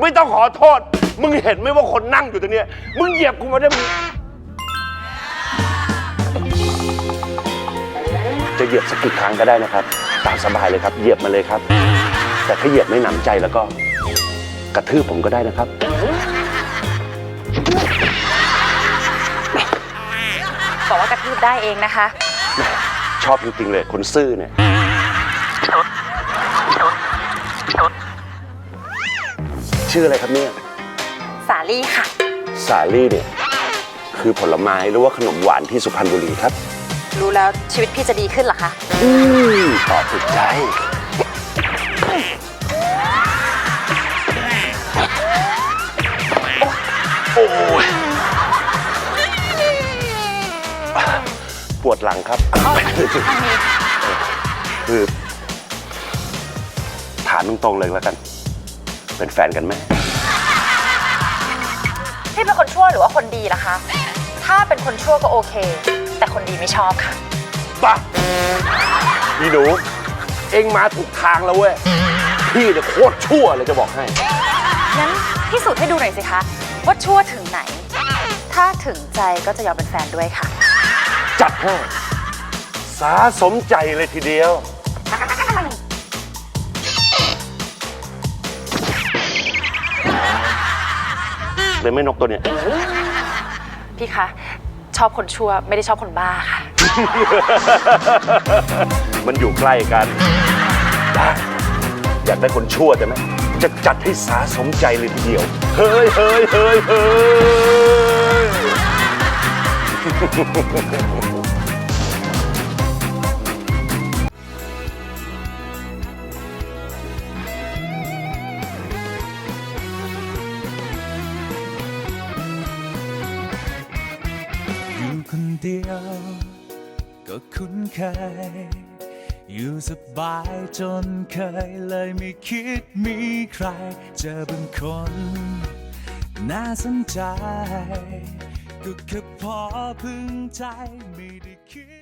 ไม่ต้องขอโทษ มึงเห็นไหมว่าคนนั่งอยู่ตรงเนี้ยมึงเหยียบกูมาได้มึงจะเหยียบสักกี่ครั้งก็ได้นะครับ ตามสบายเลยครับ เหยียบมาเลยครับ แต่ถ้าเหยียบไม่หนำใจแล้วก็ กระทืบผมก็ได้นะครับ บอกว่ากระทืบได้เองนะคะ ชอบจริงๆเลยคนซื่อเนี่ย ชื่ออะไรครับเนี่ย สาลี่ค่ะ สาลี่เนี่ย คือผลไม้หรือว่าขนมหวานที่สุพรรณบุรีครับ รู้แล้วชีวิตพี่จะดีขึ้นเหรอคะ อืมตอบถูกใจ โอ้ยปวดหลังครับ คือ ถามตรงๆเลยแล้วกัน เป็นแฟนกันไหมพี่เป็นคนชั่วหรือว่าคนดีล่ะคะ ถ้าเป็นคนชั่วก็โอเค แต่คนดีไม่ชอบค่ะ ปะพี่หนู เอ็งมาถูกทางแล้วเว้ย พี่เนี่ยโคตรชั่วเลยจะบอกให้ งั้นพิสูจน์ให้ดูหน่อยสิคะ ว่าชั่วถึงไหน ถ้าถึงใจก็จะยอมเป็นแฟนด้วยค่ะ จัดให้สาสมใจเลยทีเดียว เลยไม่นกตัวเนี้ย พี่คะ ชอบคนชั่วไม่ได้ชอบคนบ้าค่ะ มันอยู่ใกล้กันได้อยากได้คนชั่วใช่ไหมจะจัดให้สาสมใจเลยทีเดียว เฮ้ยเฮ้ยเฮ้ยเฮ้ย คนเดียว ก็คุ้นเคย อยู่สบายจนเคยเลยไม่คิดมีใคร เจอบางคน น่าสนใจ ก็แค่พอพึงใจไม่ได้คิด